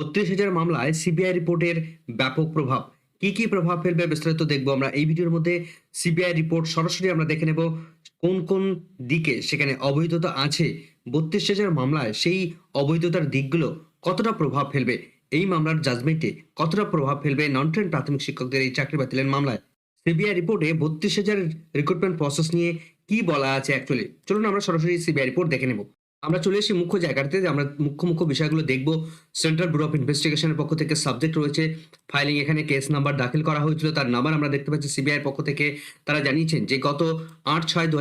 বত্রিশ হাজার মামলায় সিবিআই রিপোর্টের ব্যাপক প্রভাব। কি কি প্রভাব ফেলবে বিস্তারিত দেখব আমরা এই ভিডিওর মধ্যে। সিবিআই রিপোর্ট সরাসরি আমরা দেখে নেব কোন কোন দিকে সেখানে অবৈধতা আছে। বত্রিশ হাজার মামলায় সেই অবৈধতার দিকগুলো কতটা প্রভাব ফেলবে? এই মামলার জাজমেন্টে কতটা প্রভাব ফেলবে নন ট্রেন প্রাথমিক শিক্ষকদের এই চাকরি বাতিলের মামলায়? সিবিআই রিপোর্টে বত্রিশ হাজার রিক্রুটমেন্ট প্রসেস নিয়ে কি বলা আছে অ্যাকচুয়ালি চলুন আমরা সরাসরি সিবিআই রিপোর্ট দেখে নেব। আমরা চলে এসেছি মুখ্য জায়গাটাতে, যে আমরা মুখ্য মুখ্য বিষয়গুলো দেখব। সেন্ট্রাল ব্যুরো অফ ইনভেস্টিগেশনের পক্ষ থেকে সাবজেক্ট রয়েছে। ফাইলিং এখানে কেস নাম্বার দাখিল করা হয়েছিল, তার নাম্বার আমরা দেখতে পাচ্ছি সিবিআই পক্ষ থেকে। তারা জানিয়েছেন যে গত আট ছয় দু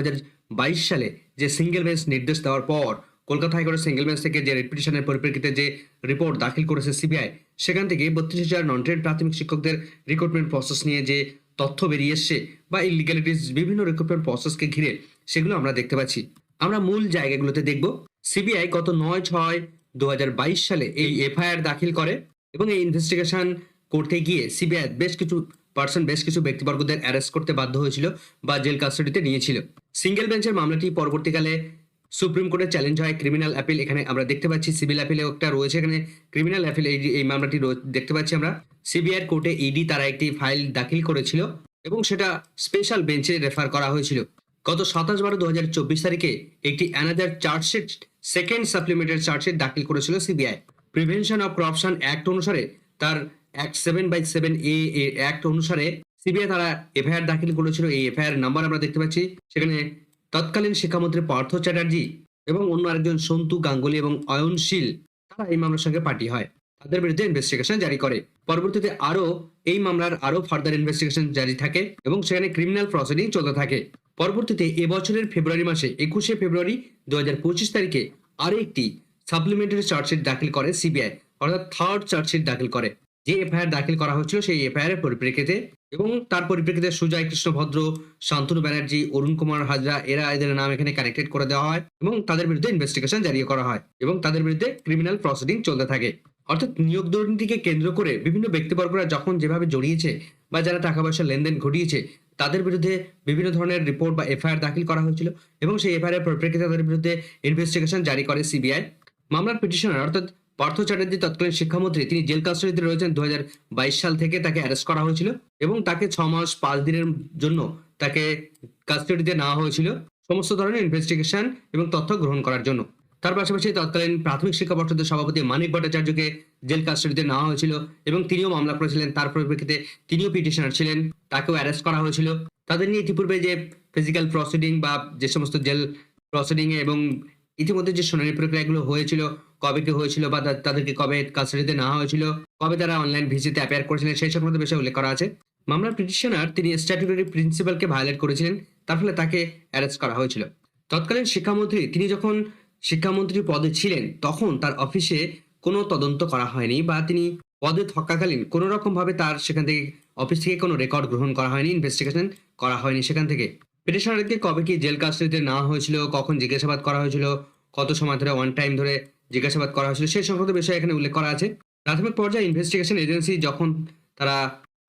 সালে যে সিঙ্গেল বেঞ্চ নির্দেশ দেওয়ার পর, কলকাতা হাইকোর্টের সিঙ্গেল বেঞ্চ থেকে যে রিপিটিশনের পরিপ্রেক্ষিতে যে রিপোর্ট দাখিল করেছে সিবিআই সেখান থেকে বত্রিশ হাজার নন ট্রেড প্রাথমিক শিক্ষকদের রিক্রুটমেন্ট প্রসেস নিয়ে যে তথ্য বেরিয়ে এসছে বা ইলিগ্যালিটিস বিভিন্ন রিক্রুটমেন্ট প্রসেসকে ঘিরে, সেগুলো আমরা দেখতে পাচ্ছি। আমরা মূল জায়গাগুলোতে দেখব। সিবিআই গত নয় ছয় দু সালে এই এফআইআর দাখিল করে এবং এই ইনভেস্টিগেশন করতে গিয়ে সিবিআই বেশ কিছু পার্সন বেশ কিছু ব্যক্তিবর্গদের অ্যারেস্ট করতে বাধ্য হয়েছিল বা জেল কাস্টাডিতে নিয়েছিল। সিঙ্গেল বেঞ্চের মামলাটি পরবর্তীকালে সুপ্রিম কোর্টে চ্যালেঞ্জ হয়। ক্রিমিনাল অ্যাপিল এখানে আমরা দেখতে পাচ্ছি সিভিল অ্যাপিলে একটা রয়েছে এখানে। ক্রিমিনাল অ্যাপিল এই মামলাটি দেখতে পাচ্ছি আমরা। সিবিআই কোর্টে ইডি তারা একটি ফাইল দাখিল করেছিল এবং সেটা স্পেশাল বেঞ্চে রেফার করা হয়েছিল। গত সাতাশ বারো দু তারিখে একটি another chargesheet second supplementary chargesheet দাখিল করেছিল CBI prevention of corruption act অনুসারে তার act seven by seven A act অনুসারে সিবিআই তারা এফআইআর দাখিল করেছিল। এই এফআইআর নাম্বার আমরা দেখতে পাচ্ছি। সেখানে তৎকালীন শিক্ষামন্ত্রী পার্থ চ্যাটার্জি এবং অন্য আরেকজন সন্তু গাঙ্গুলি এবং অয়নশীল তারা এই মামলার সঙ্গে পার্টি হয়। তাদের বিরুদ্ধে ইনভেস্টিগেশন জারি করে। পরবর্তীতে আরও এই মামলার আরও ফার্দার ইনভেস্টিগেশন জারি থাকে এবং সেখানে ক্রিমিনাল প্রসিডিং চলতে থাকে। পরবর্তীতে এবছরের ফেব্রুয়ারি মাসে একুশে ফেব্রুয়ারি দু হাজার পঁচিশ তারিখে আরও একটি সাপ্লিমেন্টারি চার্জশিট দাখিল করে সিবিআই অর্থাৎ থার্ড চার্জশিট দাখিল করে। যে এফআইআর দাখিল করা হয়েছিল সেই এফআইআর এর পরিপ্রেক্ষিতে এবং তার পরিপ্রেক্ষিতে সুজয় কৃষ্ণ ভদ্র, শান্তনু ব্যানার্জি, অরুণ কুমার হাজরা, এরা এদের নাম এখানে কানেক্টেড করে দেওয়া হয় এবং তাদের বিরুদ্ধে ইনভেস্টিগেশন জারি করা হয় এবং তাদের বিরুদ্ধে ক্রিমিনাল প্রসিডিং চলতে থাকে। অর্থাৎ নিয়োগ দুর্নীতিকে কেন্দ্র করে বিভিন্ন ব্যক্তিবর্গরা যখন যেভাবে জড়িয়েছে বা যারা টাকা পয়সা লেনদেন ঘটিয়েছে তাদের বিরুদ্ধে বিভিন্ন ধরনের রিপোর্ট বা এফআইআর দাখিল করা হয়েছিল এবং সেই এফআইআর পরিপ্রেক্ষিতে তাদের বিরুদ্ধে ইনভেস্টিগেশন জারি করে সিবিআই মামলার পিটিশনার অর্থাৎ পার্থ চ্যাটার্জি, তৎকালীন শিক্ষামন্ত্রী, তিনি জেল কাস্টাডিতে রয়েছেন দু হাজার বাইশ সাল থেকে তাকে অ্যারেস্ট করা হয়েছিল এবং তাকে ছ মাস পাঁচ দিনের জন্য তাকে কাস্টাডিতে নেওয়া হয়েছিল। সমস্ত ধরনের ইনভেস্টিগেশন এবং তথ্য গ্রহণ করার জন্য। তার পাশাপাশি তৎকালীন প্রাথমিক শিক্ষা পর্ষদের সভাপতি মানিক ভট্টাচার্যকে জেল কাস্টাডিতে নেওয়া হয়েছিল এবং তিনিও মামলা করেছিলেন। তার পরিপ্রেক্ষিতে তিনিও পিটিশনার ছিলেন। তাকেও অ্যারেস্ট করা হয়েছিল। তাদের নিয়ে ইতিপূর্বে যে ফিজিক্যাল প্রসিডিং বা যে সমস্ত জেল প্রসিডিং এবং ইতিমধ্যে যে শুনানি প্রক্রিয়াগুলো হয়েছিল, কবে কি হয়েছিল বা তাদেরকে কবে কাস্টাডিতে নেওয়া হয়েছিল, কবে তারা অনলাইন ভিজিতে অ্যাপিয়ার করেছিলেন সেই সংক্রান্ত বিষয়ে উল্লেখ করা আছে। মামলার পিটিশনার তিনি স্ট্যাটুটারি প্রিন্সিপালকে ভায়োলেট করেছিলেন। তার ফলে তাকে অ্যারেস্ট করা হয়েছিল। তৎকালীন শিক্ষামন্ত্রী তিনি যখন শিক্ষামন্ত্রী পদে ছিলেন, তখন তার অফিসে কোনো তদন্ত করা হয়নি বা তিনি পদে থাকাকালীন কোনো রকম ভাবে তার সেখান থেকে, অফিস থেকে কোনো রেকর্ড গ্রহণ করা হয়নি ইনভেস্টিগেশন করা হয়নি সেখান থেকে। পিটিশনারকে কবে কি জেল কাস্টাডিতে নেওয়া হয়েছিল, কখন জিজ্ঞাসাবাদ করা হয়েছিল, কত সময় ধরে ওয়ান টাইম ধরে জিজ্ঞাসাবাদ করা হয়েছিল সেই সংক্রান্ত বিষয় এখানে উল্লেখ করা আছে। প্রাথমিক পর্যায়ে ইনভেস্টিগেশন এজেন্সি যখন তারা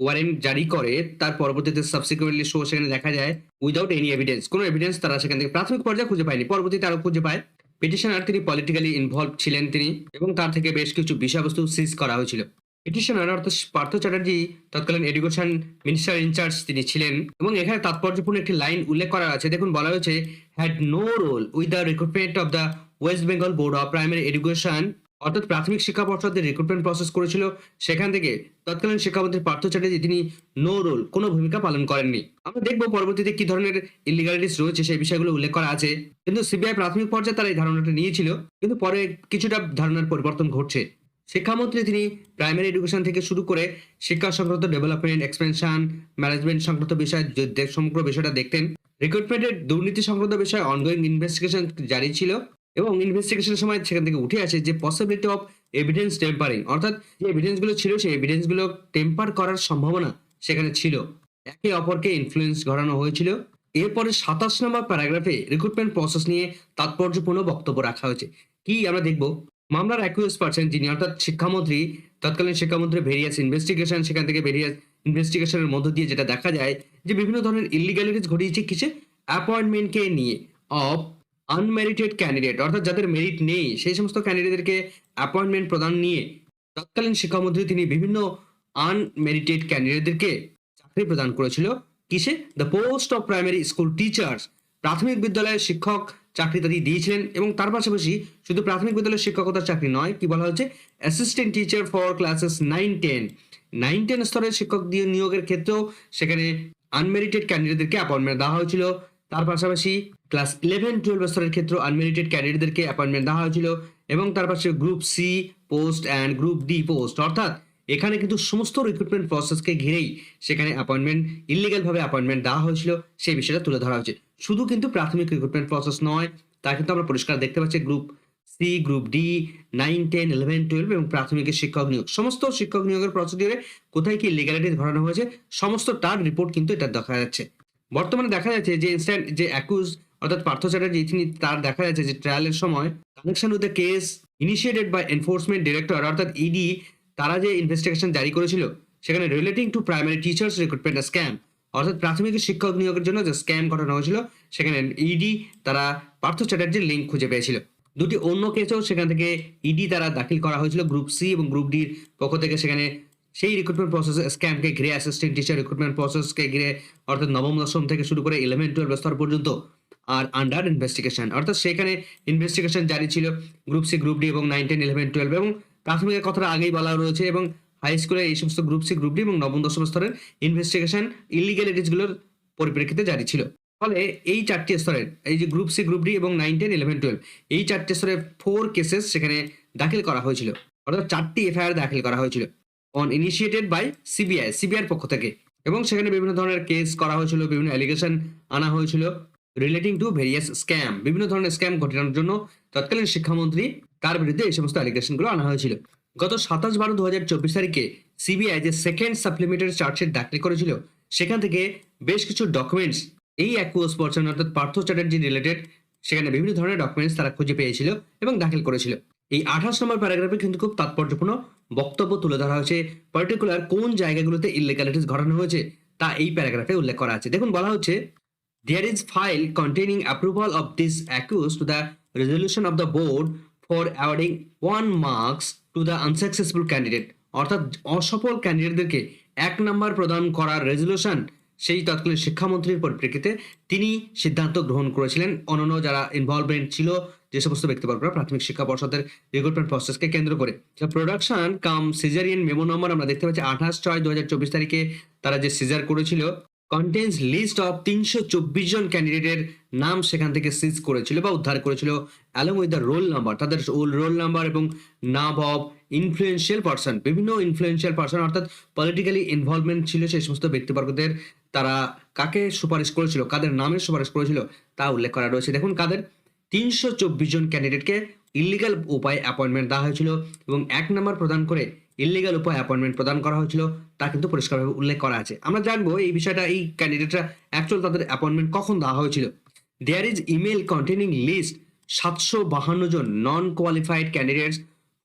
ওয়ারেন্ট জারি করে, তার পরবর্তীতে সাবসিকুয়েন্টলি শো সেখানে দেখা যায় উইদাউট এনি এভিডেন্স কোনো এভিডেন্স তারা সেখান থেকে প্রাথমিক পর্যায়ে খুঁজে পায়নি, পরবর্তীতে আরও খুঁজে পায়। পিটিশনার তিনি পলিটিক্যালি ইনভলভ ছিলেন তিনি এবং তার থেকে বেশ কিছু বিষয়বস্তু সিজ করা হয়েছিল। পিটিশনার অর্থাৎ পার্থ চ্যাটার্জি, তৎকালীন এডুকেশন মিনিস্টার ইনচার্জ তিনি ছিলেন এবং এখানে তাৎপর্যপূর্ণ একটি লাইন উল্লেখ করা আছে। দেখুন, বলা হয়েছে had no role with the recruitment of the West Bengal board of primary education অর্থাৎ প্রাথমিক শিক্ষা পর্ষদের রিক্রুটমেন্ট প্রসেস করেছিল, সেখান থেকে তৎকালীন শিক্ষামন্ত্রী পার্থ চ্যাটার্জি, তিনি নো রোল কোনো ভূমিকা পালন করেননি। আমরা দেখব পরবর্তীতে কি ধরনের ইলিগালিটিস রয়েছে, সেই বিষয়গুলো উল্লেখ করা আছে। কিন্তু সিবিআই প্রাথমিক পর্যায়ে তারা এই ধারণাটা নিয়েছিল, কিন্তু পরে কিছুটা ধারণার পরিবর্তন ঘটছে। শিক্ষামন্ত্রী তিনি প্রাইমারি এডুকেশন থেকে শুরু করে শিক্ষা সংক্রান্ত ডেভেলপমেন্ট এক্সপেনশন ম্যানেজমেন্ট সংক্রান্ত বিষয় সমগ্র বিষয়টা দেখতেন। রিক্রুটমেন্টের দুর্নীতি সংক্রান্ত বিষয়ে অনগোয়িং ইনভেস্টিগেশন জারি ছিল। এবং ইনভেস্টিগেশনের সময় সেখান থেকে উঠে আসে যে পসিবিলিটি অফ এভিডেন্স টেম্পারিং অর্থাৎ যে এভিডেন্সগুলো ছিল, সেই এভিডেন্সগুলো টেম্পার করার সম্ভাবনা সেখানে ছিল। একে অপরকে ইনফ্লুয়েন্স ঘটানো হয়েছিল। এরপরে সাতাশ নম্বর প্যারাগ্রাফে রিক্রুটমেন্ট প্রসেস নিয়ে তাৎপর্যপূর্ণ বক্তব্য রাখা হয়েছে। কি আমরা দেখব? মামলার একুশ পার্সেন্ট যিনি, অর্থাৎ শিক্ষামন্ত্রী, তৎকালীন শিক্ষামন্ত্রী ভেরিয়াস ইনভেস্টিগেশন সেখান থেকে ভেরিয়াস ইনভেস্টিগেশনের মধ্য দিয়ে যেটা দেখা যায় যে বিভিন্ন ধরনের ইলিগালিটিস ঘটিয়েছে কিসে? অ্যাপয়েন্টমেন্টকে নিয়ে অফ আনমেরিটেড ক্যান্ডিডেট অর্থাৎ যাদের মেরিট নেই, সেই সমস্ত ক্যান্ডিডেটদেরকে অ্যাপয়েন্টমেন্ট প্রদান নিয়ে তৎকালীন শিক্ষামন্ত্রী তিনি বিভিন্ন আনমেরিটেড ক্যান্ডিডেটদেরকে চাকরি প্রদান করেছিল। কিসে? The post of primary school teachers প্রাথমিক বিদ্যালয়ের শিক্ষক চাকরি তারা দিয়েছিলেন এবং তার পাশাপাশি শুধু প্রাথমিক বিদ্যালয়ের শিক্ষকতার চাকরি নয়, কি বলা হচ্ছে assistant teacher for classes nine ten nine ten স্তরের শিক্ষক দিয়ে নিয়োগের ক্ষেত্রেও সেখানে আনমেরিটেড ক্যান্ডিডেটদেরকে অ্যাপয়েন্টমেন্ট দেওয়া হয়েছিল। তার পাশাপাশি ক্লাস ইলেভেন টুয়েলভ স্তরের ক্ষেত্রে আনমেরিটেড ক্যান্ডিডেটদেরকে অ্যাপয়েন্টমেন্ট দেওয়া হয়েছিল এবং তার পাশে group C post and group D post অর্থাৎ এখানে কিন্তু সমস্ত রিক্রুটমেন্ট প্রসেসকে ঘিরেই সেখানে অ্যাপয়েন্টমেন্ট ইলিগাল ভাবে অ্যাপয়েন্টমেন্ট দেওয়া হয়েছিল, সেই বিষয়টা তুলে ধরা হয়েছে। শুধু কিন্তু প্রাথমিক রিক্রুটমেন্ট প্রসেস নয়, তা কিন্তু আমরা পরিষ্কার দেখতে পাচ্ছি group C group D nine ten eleven twelve এবং প্রাথমিকের শিক্ষক নিয়োগ। সমস্ত শিক্ষক নিয়োগের প্রসিডিউরে কোথায় কি লিগালিটি ধরানো হয়েছে সমস্ত তার রিপোর্ট কিন্তু এটা দেখা যাচ্ছে। বর্তমানে দেখা যাচ্ছে যে ইনস্ট্যান্ট যে অ্যাকুজ অর্থাৎ পার্থ চ্যাটার্জি, তিনি তার দেখা যাচ্ছে যে ট্রায়ালের সময় connection with the case initiated by enforcement director অর্থাৎ ইডি তারা যে ইনভেস্টিগেশন জারি করেছিল, সেখানে relating to primary teachers recruitment scam অর্থাৎ প্রাথমিক শিক্ষক নিয়োগের জন্য যে স্ক্যাম ঘটানো হয়েছিল, সেখানে ইডি তারা পার্থ চ্যাটার্জির লিঙ্ক খুঁজে পেয়েছিল। দুটি অন্য কেসেও সেখান থেকে ইডি তারা দাখিল করা হয়েছিল গ্রুপ সি এবং গ্রুপ ডির পক্ষ থেকে সেখানে সেই রিক্রুটমেন্ট প্রসেস স্ক্যামকে ঘিরে অ্যাসিস্ট্যান্ট টিচার রিক্রুটমেন্ট প্রসেসকে ঘিরে অর্থাৎ নবম দশম থেকে শুরু করে ইলেভেন টুয়েলভ স্তর পর্যন্ত আর আন্ডার ইনভেস্টিগেশন অর্থাৎ সেখানে ইনভেস্টিগেশন জারি ছিল গ্রুপ সি গ্রুপ ডি এবং নাইন টেন ইলেভেন টুয়েলভ এবং প্রাথমিকের কথাটা আগেই বলা রয়েছে এবং হাই স্কুলে এই সমস্ত গ্রুপ সি গ্রুপ ডি এবং নবম, দশম স্তরের ইনভেস্টিগেশন ইলিগ্যালিটিসগুলোর পরিপ্রেক্ষিতে জারি ছিল। ফলে এই চারটি স্তরের, এই যে গ্রুপ সি গ্রুপ ডি এবং নাইন টেন ইলেভেন টুয়েলভ এই চারটি স্তরে ফোর কেসেস সেখানে দাখিল করা হয়েছিল। অর্থাৎ চারটি এফআইআর দাখিল করা হয়েছিল। অন ইনিশিয়েটেড বাই সিবিআই সিবিআইয়ের পক্ষ থেকে। এবং সেখানে বিভিন্ন ধরনের কেস করা হয়েছিল, বিভিন্ন অ্যালিগেশন আনা হয়েছিল রিলেটিং টু ভেরিয়াস স্ক্যাম বিভিন্ন ধরনের স্ক্যাম ঘটানোর জন্য তৎকালীন শিক্ষামন্ত্রী তার বিরুদ্ধে এই সমস্ত অ্যালিগেশনগুলো আনা হয়েছিল। গত সাতাশ বারো দু হাজার চব্বিশ তারিখে সিবিআই যে সেকেন্ড সাপ্লিমেন্টারি চার্জশিট দাখিল করেছিল, সেখান থেকে বেশ কিছু ডকুমেন্টস এই অ্যাকুয়াস পার্সন অর্থাৎ পার্থ চ্যাটার্জি রিলেটেড সেখানে বিভিন্ন ধরনের ডকুমেন্টস তারা খুঁজে পেয়েছিল এবং দাখিল করেছিল। এই আঠাশ নম্বর প্যারাগ্রাফে কিন্তু খুব তাৎপর্যপূর্ণ বক্তব্য তুলে ধরা হয়েছে পার্টিকুলার কোন জায়গাগুলোতে ইলিগালিটিস ঘটানো হয়েছে তা এই প্যারাগ্রাফে উল্লেখ করা আছে। দেখুন, বলা হচ্ছে, there is file containing approval of this accused to the resolution of the board for awarding one marks to the unsuccessful candidate অর্থাৎ অসফল ক্যান্ডিডেটদেরকে এক নাম্বার প্রদান করার রেজলিউশন সেই তৎকালীন শিক্ষামন্ত্রীর পরিপ্রেক্ষিতে তিনি সিদ্ধান্ত গ্রহণ করেছিলেন। অন্যান্য যারা ইনভলভমেন্ট ছিল যে সমস্ত ব্যক্তিবর্গরা প্রাথমিক শিক্ষা পর্ষদের রিক্রুটমেন্ট প্রসেসকে কেন্দ্র করে। Production cum seizure memo number আমরা দেখতে পাচ্ছি আঠাশ ছয় দু তারিখে তারা যে সিজার করেছিল কন্টেন্স লিস্ট অফ তিনশো চব্বিশ জন ক্যান্ডিডেটের নাম সেখান থেকে সিজ করেছিল বা উদ্ধার করেছিল along with the roll number তাদের রোল নাম্বার এবং নাম অফ ইনফ্লুয়েন্সিয়াল পার্সন বিভিন্ন ইনফ্লুয়েন্সিয়াল পার্সন অর্থাৎ পলিটিক্যালি ইনভলভমেন্ট ছিল সেই সমস্ত ব্যক্তিবর্গদের, তারা কাকে সুপারিশ করেছিল, কাদের নামের সুপারিশ করেছিল তা উল্লেখ করা রয়েছে। দেখুন কাদের তিনশো চব্বিশ জন ক্যান্ডিডেটকে ইলিগাল উপায়ে অ্যাপয়েন্টমেন্ট দেওয়া হয়েছিল এবং এক নম্বর প্রদান করে ইলিগাল উপায়ে অ্যাপয়েন্টমেন্ট প্রদান করা হয়েছিল, তা কিন্তু পরিষ্কারভাবে উল্লেখ করা আছে। আমরা জানব এই বিষয়টা, এই ক্যান্ডিডেটরা অ্যাকচুয়াল তাদের অ্যাপয়েন্টমেন্ট কখন দেওয়া হয়েছিল। There is email containing list সাতশো বাহান্ন জন non qualified candidates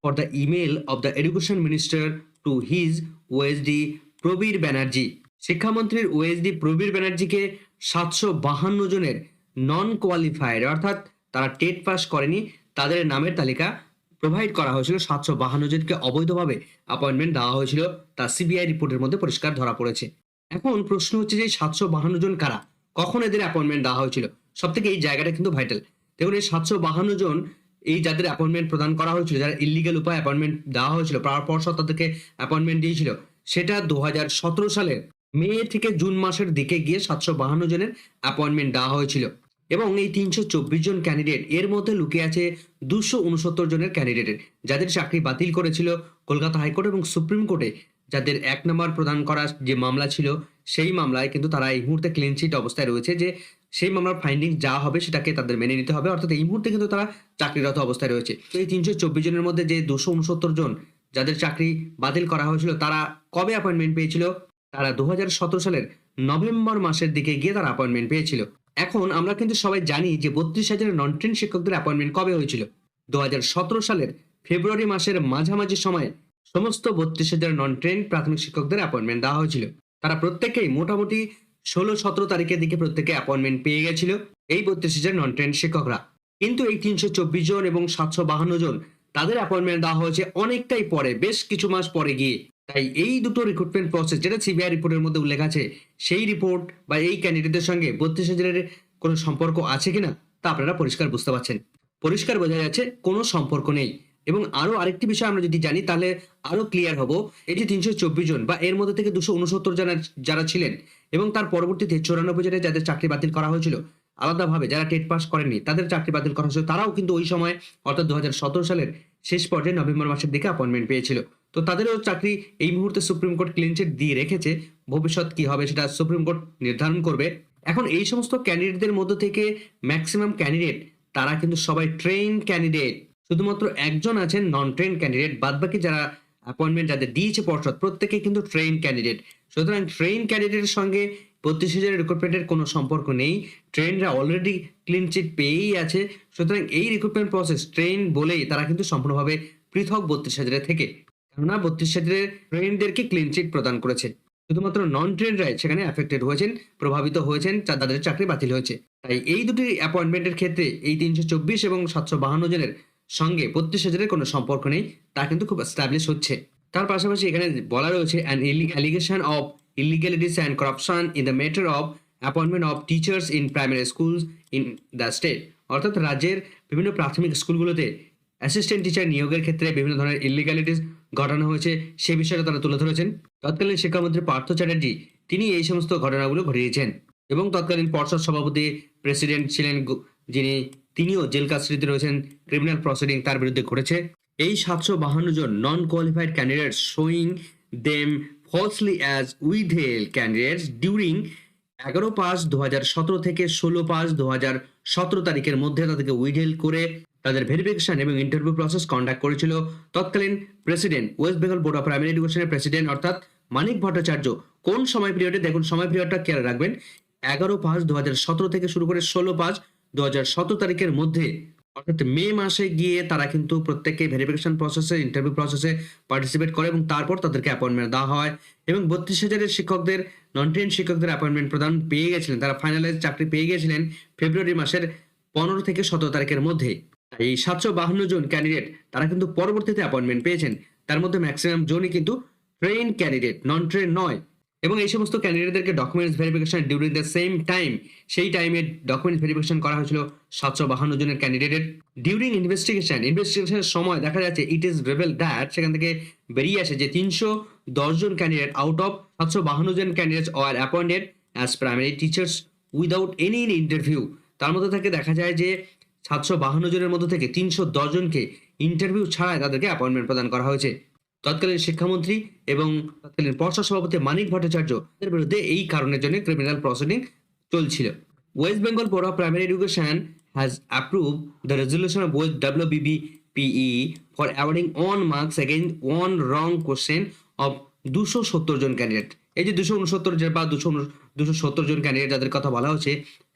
for the email of the education minister to his OSD Probir Banerjee শিক্ষামন্ত্রীর ওএসডি প্রবীর ব্যানার্জিকে সাতশো বাহান্ন জনের নন কোয়ালিফাইড অর্থাৎ তারা টেট পাস করেনি, তাদের নামের তালিকা প্রোভাইড করা হয়েছিল। সাতশো বাহান্ন জনকে অবৈধভাবে অ্যাপয়েন্টমেন্ট দেওয়া হয়েছিল। তা সিবিআই রিপোর্টের মধ্যে পরিষ্কার ধরা পড়েছে। এখন প্রশ্ন হচ্ছে যে সাতশো বাহান্ন জন কারা? কখন এদের অ্যাপয়েন্টমেন্ট দেওয়া হয়েছিল? সব থেকে এই জায়গাটা কিন্তু ভাইটাল দেখুন, এই সাতশো বাহান্ন জন, এই যাদের অ্যাপয়েন্টমেন্ট প্রদান করা হয়েছিল, যারা ইলিগাল উপায় অ্যাপয়েন্টমেন্ট দেওয়া হয়েছিল পর্ষদ তাদেরকে অ্যাপয়েন্টমেন্ট দিয়েছিল, সেটা দু হাজার সতেরো সালের মে থেকে জুন মাসের দিকে গিয়ে সাতশো বাহান্ন জনের অ্যাপয়েন্টমেন্ট দেওয়া হয়েছিল। এবং এই তিনশো চব্বিশ জন ক্যান্ডিডেট এর মধ্যে লুকিয়ে আছে দুশো উনসত্তর জনের ক্যান্ডিডেটের যাদের চাকরি বাতিল করেছিল কলকাতা হাইকোর্ট এবং সুপ্রিম কোর্টে, যাদের এক নম্বর প্রদান করা যে মামলা ছিল, সেই মামলায় কিন্তু তারা এই মুহূর্তে ক্লিন চিট অবস্থায় রয়েছে যে সেই মামলার ফাইন্ডিং যা হবে সেটাকে তাদের মেনে নিতে হবে। অর্থাৎ এই মুহূর্তে কিন্তু তারা চাকরিরত অবস্থায় রয়েছে। তো এই তিনশো চব্বিশ জনের মধ্যে যে দুশো উনসত্তর জন যাদের চাকরি বাতিল করা হয়েছিল, তারা কবে অ্যাপয়েন্টমেন্ট পেয়েছিল? তারা দু হাজার সতেরো সালের নভেম্বর মাসের দিকে গিয়ে তারা অ্যাপয়েন্টমেন্ট পেয়েছিল। এখন আমরা কিন্তু সবাই জানি যে বত্রিশ হাজার নন ট্রেন শিক্ষকদের অ্যাপয়েন্টমেন্ট কবে হয়েছিল? দু হাজার সতেরো সালের ফেব্রুয়ারি মাসের মাঝামাঝি সময়ে সমস্ত বত্রিশ হাজার নন ট্রেন প্রাথমিক শিক্ষকদের অ্যাপয়েন্টমেন্ট দেওয়া হয়েছিল। তারা প্রত্যেকেই মোটামুটি ষোলো, সতেরো তারিখের দিকে প্রত্যেকে অ্যাপয়েন্টমেন্ট পেয়ে গেছিল এই বত্রিশ হাজার নন ট্রেন শিক্ষকরা। কিন্তু এই তিনশো চব্বিশ জন এবং সাতশো বাহান্ন জন তাদের অ্যাপয়েন্টমেন্ট দেওয়া হয়েছে অনেকটাই পরে, বেশ কিছু মাস পরে গিয়ে। তাই এই দুটো রিক্রুটমেন্ট প্রসেস যেটা সিবিআই রিপোর্টের মধ্যে উল্লেখ আছে, সেই রিপোর্ট বা এই ক্যান্ডিডেটদের সঙ্গে বত্রিশ হাজারের কোনো সম্পর্ক আছে কিনা তা আপনারা পরিষ্কার বুঝতে পারছেন। পরিষ্কার বোঝা যাচ্ছে কোনো সম্পর্ক নেই। এবং আরও আরেকটি বিষয় আমরা যদি জানি, তাহলে আরও ক্লিয়ার হব। এই যে তিনশো চব্বিশ জন বা এর মধ্যে থেকে দুশো উনসত্তর জন যারা ছিলেন এবং তার পরবর্তীতে চৌরানব্বই জনের যাদের চাকরি বাতিল করা হয়েছিল, আলাদাভাবে যারা টেট পাস করেননি, তাদের চাকরি বাতিল করা হয়েছিল, তারাও কিন্তু ওই সময়, অর্থাৎ দু হাজার সতেরো সালের শেষ পর্যায়ে নভেম্বর মাসের দিকে অ্যাপয়েন্টমেন্ট পেয়েছিল। তো তাদেরও চাকরি এই মুহূর্তে সুপ্রিম কোর্ট ক্লিনচিট দিয়ে রেখেছে। ভবিষ্যৎ কি হবে সেটা সুপ্রিম কোর্ট নির্ধারণ করবে। এখন এই সমস্ত ক্যান্ডিডেটদের মধ্যে থেকে ম্যাক্সিমাম ক্যান্ডিডেট তারা কিন্তু সবাই ট্রেন ক্যান্ডিডেট শুধুমাত্র একজন আছেন নন ট্রেন ক্যান্ডিডেট বাদবাকি যারা অ্যাপয়েন্টমেন্ট যাদের দিয়েছে পর্ষদ প্রত্যেকে কিন্তু ট্রেন ক্যান্ডিডেট সুতরাং ট্রেন ক্যান্ডিডেটের সঙ্গে বত্রিশ হাজারের রিক্রুটমেন্টের কোনো সম্পর্ক নেই। ট্রেনরা অলরেডি ক্লিন চিট পেয়েই আছে। সুতরাং এই রিক্রুটমেন্ট প্রসেস ট্রেন বলেই তারা কিন্তু সম্পূর্ণভাবে পৃথক বত্রিশ হাজারের থেকে কেননা বত্রিশ হাজারের ট্রেনদেরকে ক্লিন চিট প্রদান করেছে। শুধুমাত্র নন ট্রেনরাই সেখানে অ্যাফেক্টেড হয়েছেন, প্রভাবিত হয়েছেন তাদের চাকরি বাতিল হয়েছে। তাই এই দুটি অ্যাপয়েন্টমেন্টের ক্ষেত্রে এই তিনশো চব্বিশ এবং সাতশো বাহান্ন জনের সঙ্গে বত্রিশ হাজারের কোনো সম্পর্ক নেই, তা কিন্তু খুব এস্টাবলিশ হচ্ছে। তার পাশাপাশি এখানে বলা রয়েছে an allegation of illegalities and corruption in the matter of appointment of teachers in primary schools in the state অর্থাৎ রাজ্যের বিভিন্ন প্রাথমিক স্কুলগুলোতে অ্যাসিস্ট্যান্ট টিচার নিয়োগের ক্ষেত্রে বিভিন্ন ধরনের ইলিগালিটিস ঘটানো হয়েছে সে বিষয়টা তারা তুলে ধরেছেন। তৎকালীন শিক্ষামন্ত্রী পার্থ চ্যাটার্জি, তিনি এই সমস্ত ঘটনাগুলো ঘটিয়েছেন এবং তৎকালীন পর্ষদ সভাপতি প্রেসিডেন্ট ছিলেন যিনি, তিনিও জেল কাস্টডিতে রয়েছেন। ক্রিমিনাল প্রসিডিং তার বিরুদ্ধে ঘটেছে। এই সাতশো বাহান্ন জন non qualified candidate showing them falsely as withheld candidates during এগারো পাঁচ দু থেকে ষোলো পাঁচ দু সতেরো তারিখের মধ্যে তাদেরকে উইডেল করে তাদের ভেরিফিকেশন এবং ইন্টারভিউ প্রসেস কন্ডাক্ট করেছিল তৎকালীন president West Bengal board of primary এডুকেশনের প্রেসিডেন্ট অর্থাৎ মানিক ভট্টাচার্য। কোন সময় পিরিয়ডে দেখুন, সময় পিরিয়ডটা খেয়াল রাখবেন। এগারো পাঁচ দু থেকে শুরু করে ষোলো পাঁচ দু তারিখের মধ্যে, অর্থাৎ মে মাসে গিয়ে তারা কিন্তু প্রত্যেককে ভেরিফিকেশন প্রসেসে ইন্টারভিউ প্রসেসে পার্টিসিপেট করে এবং তারপর তাদেরকে অ্যাপয়েন্টমেন্ট দেওয়া হয়। এবং বত্রিশ হাজারের শিক্ষকদের নন ট্রেন শিক্ষকদের অ্যাপয়েন্টমেন্ট প্রদান পেয়ে গেছিলেন। তারা ফাইনালাইজ চাকরি পেয়ে গেছিলেন ফেব্রুয়ারি মাসের পনেরো থেকে সতেরো তারিখের মধ্যে। এই সাতশো বাহান্ন জন ক্যান্ডিডেট তারা কিন্তু পরবর্তীতে অ্যাপয়েন্টমেন্ট পেয়েছেন। তার মধ্যে ম্যাক্সিমাম জনই কিন্তু ট্রেন ক্যান্ডিডেট নন ট্রেন নয়। এবং এই সমস্ত ক্যান্ডিডেটদেরকে documents verification during the same time সেই টাইমে ডকুমেন্টস ভেরিফিকেশন করা হয়েছিল সাতশো বাহান্ন জনের ক্যান্ডিডেটের ডিউরিং ইনভেস্টিগেশন ইনভেস্টিগেশনের সময় দেখা যাচ্ছে ইট ইজ রেভেল দ্যাট সেখান থেকে বেরিয়ে আসে যে তিনশো দশ জন ক্যান্ডিডেট আউট অফ সাতশো বাহান্ন জন candidate are appointed as primary teachers without any interview তার মধ্যে থেকে দেখা যায় যে সাতশো বাহান্ন জনের মধ্যে থেকে তিনশো দশ জনকে ইন্টারভিউ ছাড়াই তাদেরকে অ্যাপয়েন্টমেন্ট প্রদান করা হয়েছে। তৎকালীন শিক্ষামন্ত্রী এবং তৎকালীন পর্ষদ সভাপতি মানিক ভট্টাচার্য এর বিরুদ্ধে এই কারণের জন্য ক্রিমিনাল প্রসিডিং চলছিল। West Bengal board of primary education has approve the resolution of west WBB PE for awarding one marks again one wrong question of দুশো সত্তর জন ক্যান্ডিডেট এই যে দুশো উনসত্তর বা দুশো দুশো সত্তর জন ক্যান্ডিডেট যাদের কথা বলা হচ্ছে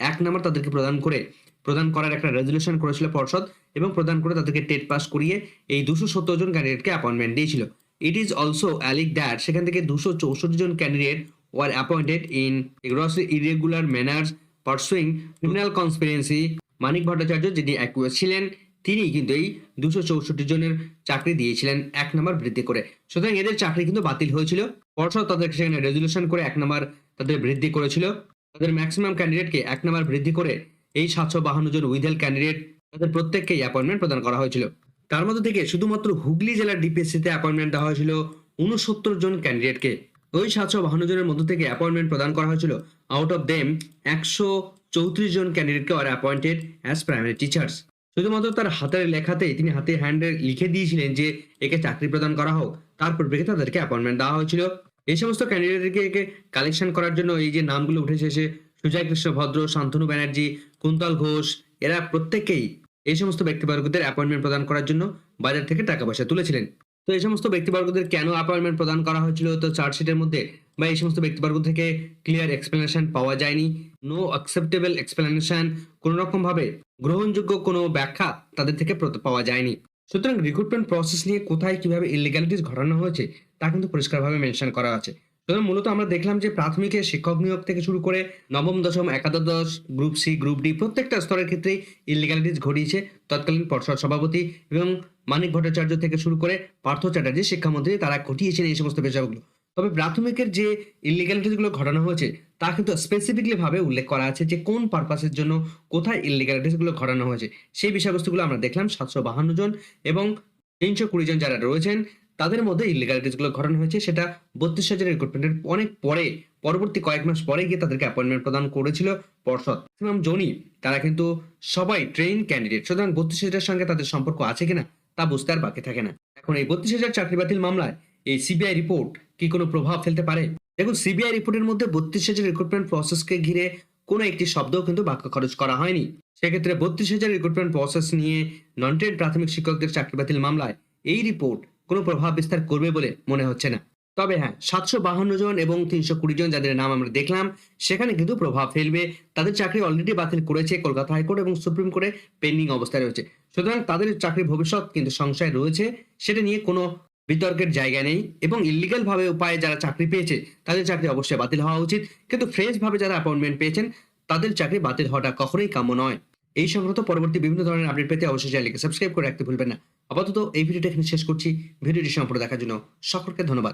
এক নম্বর তাদেরকে প্রদান করে প্রদান করার একটা রেজলিউশন করেছিল পর্ষদ এবং প্রদান করে তাদেরকে টেট পাস করিয়ে এই দুশো সত্তর জন ক্যান্ডিডেটকে অ্যাপয়েন্টমেন্ট দিয়েছিল। ইট ইজ অলসো অ্যালিক দ্যাট সেখান থেকে দুশো চৌষট্টি জন candidate were appointed in grossly irregular manners pursuing criminal conspiracy Manik Bhattacharya যিনি অ্যাকুয়াস ছিলেন, তিনি কিন্তু এই দুশো চৌষট্টি জনের চাকরি দিয়েছিলেন এক নম্বর বৃদ্ধি করে। সুতরাং এদের চাকরি কিন্তু বাতিল হয়েছিল। পর্ষদ তাদের সেখানে রেজলিউশন করে এক নম্বর তাদের বৃদ্ধি করেছিল। তাদের ম্যাক্সিমাম ক্যান্ডিডেটকে এক নম্বর বৃদ্ধি করে এই সাতশো বাহান্ন জন উইথেল ক্যান্ডিডেট তাদের প্রত্যেককেই অ্যাপয়েন্টমেন্ট প্রদান করা হয়েছিল। তার মধ্যে থেকে শুধুমাত্র হুগলি জেলার ডিপিএসসিতে অ্যাপয়েন্টমেন্ট দেওয়া হয়েছিল উনসত্তর জন ক্যান্ডিডেটকে ওই সাতশো বাহান্ন জনের মধ্যে থেকে অ্যাপয়েন্টমেন্ট প্রদান করা হয়েছিল আউট অফ দেম একশো চৌত্রিশ জন ক্যান্ডিডেটকে are appointed as primary teachers শুধুমাত্র তার হাতের লেখাতেই তিনি হাতে হ্যান্ডে লিখে দিয়েছিলেন যে একে চাকরি প্রদান করা হোক, তার পরিপ্রেক্ষিতে তাদেরকে অ্যাপয়েন্টমেন্ট দেওয়া হয়েছিল। এই সমস্ত ক্যান্ডিডেটকে একে কালেকশন করার জন্য এই যে নামগুলো উঠে এসেছে সুজয় কৃষ্ণ ভদ্র, শান্তনু ব্যানার্জি, কুন্তল ঘোষ, এরা প্রত্যেকেই এই সমস্ত ব্যক্তিবর্গদের অ্যাপয়েন্টমেন্ট প্রদান করার জন্য বাজার থেকে টাকা পয়সা তুলেছিলেন। তো এই সমস্ত ব্যক্তিবর্গদের কেন অ্যাপয়েন্টমেন্ট প্রদান করা হয়েছিল তো চার্জশিটের মধ্যে? বা এই সমস্ত ব্যক্তিবর্গ থেকে ক্লিয়ার এক্সপ্লেনেশন পাওয়া যায়নি? নো অ্যাকসেপ্টেবল এক্সপ্লেনেশন কোনো রকমভাবে গ্রহণযোগ্য কোনো ব্যাখ্যা তাদের থেকে পাওয়া যায়নি। সুতরাং রিক্রুটমেন্ট প্রসেস নিয়ে কোথায় কীভাবে ইলিগ্যালিটিস ঘটানো হয়েছে তা কিন্তু পরিষ্কারভাবে মেনশন করা আছে। সুতরাং মূলত আমরা দেখলাম যে প্রাথমিকে শিক্ষক নিয়োগ থেকে শুরু করে নবম, দশম, একাদশ, গ্রুপ সি, গ্রুপ ডি প্রত্যেকটা স্তরের ক্ষেত্রেই ইলিগ্যালিটিস ঘটিয়েছে। তৎকালীন পর্ষদ সভাপতি এবং মানিক ভট্টাচার্য থেকে শুরু করে পার্থ চ্যাটার্জি, শিক্ষামন্ত্রী, তারা ঘটিয়েছেন এই সমস্ত পেশাগুলো। তবে প্রাথমিকের যে ইলিগ্যালিটিসগুলো ঘটানো হয়েছে, তা কিন্তু স্পেসিফিকলি ভাবে উল্লেখ করা আছে যে কোন পারপাসের জন্য কোথায় ইলিগ্যালিটিসগুলো ঘটানো হয়েছে। সেই বিষয়বস্তুগুলো আমরা দেখলাম সাতশো বাহান্ন জন এবং তিনশো কুড়ি জন যারা রয়েছেন তাদের মধ্যে ইলিগ্যালিটিসগুলো ঘটানো হয়েছে। সেটা বত্রিশ হাজার রিক্রুটমেন্টের অনেক পরে, পরবর্তী কয়েক মাস পরে গিয়ে তাদেরকে অ্যাপয়েন্টমেন্ট প্রদান করেছিল পর্ষদ। ম্যাক্সিমাম জনই তারা কিন্তু সবাই ট্রেন ক্যান্ডিডেট সুতরাং বত্রিশ হাজারের সঙ্গে তাদের সম্পর্ক আছে কিনা, তা বুঝতে আর বাকি থাকে না। এখন এই বত্রিশ হাজার চাকরি বাতিল মামলায় এই সিবিআই রিপোর্ট কি কোনো প্রভাব ফেলতে পারে? দেখুন সিবিআই রিপোর্টের মধ্যে বত্রিশ হাজার রিক্রুটমেন্ট প্রসেসকে ঘিরে কোনো একটি শব্দও কিন্তু বাক্য খরচ করা হয়নি। সেক্ষেত্রে বত্রিশ হাজার রিক্রুটমেন্ট প্রসেস নিয়ে নন ট্রেড প্রাথমিক শিক্ষকদের চাকরি বাতিল মামলায় এই রিপোর্ট কোনো প্রভাব বিস্তার করবে বলে মনে হচ্ছে না। তবে হ্যাঁ সাতশো বাহান্ন জন এবং তিনশো কুড়ি জন যাদের নাম আমরা দেখলাম, সেখানে কিন্তু প্রভাব ফেলবে। তাদের চাকরি অলরেডি বাতিল করেছে কলকাতা হাইকোর্ট এবং সুপ্রিম কোর্টে পেন্ডিং অবস্থায় রয়েছে। সুতরাং তাদের চাকরির ভবিষ্যৎ কিন্তু সংশয় রয়েছে। সেটা নিয়ে কোনো বিতর্কের জায়গা নেই এবং ইলিগাল ভাবে উপায়ে যারা চাকরি পেয়েছে, তাদের চাকরি অবশ্যই বাতিল হওয়া উচিত। কিন্তু ফ্রেশ ভাবে যারা অ্যাপয়েন্টমেন্ট পেয়েছেন, তাদের চাকরি বাতিল হওয়াটা কখনোই কাম্য নয়। এই সংক্রান্ত পরবর্তী বিভিন্ন ধরনের আপডেট পেতে অবশ্যই চ্যানেলকে সাবস্ক্রাইব করে রাখতে ভুলবেন না। আপাতত এই ভিডিওটা এখানে শেষ করছি। ভিডিওটি সম্পর্কে দেখার জন্য সকলকে ধন্যবাদ।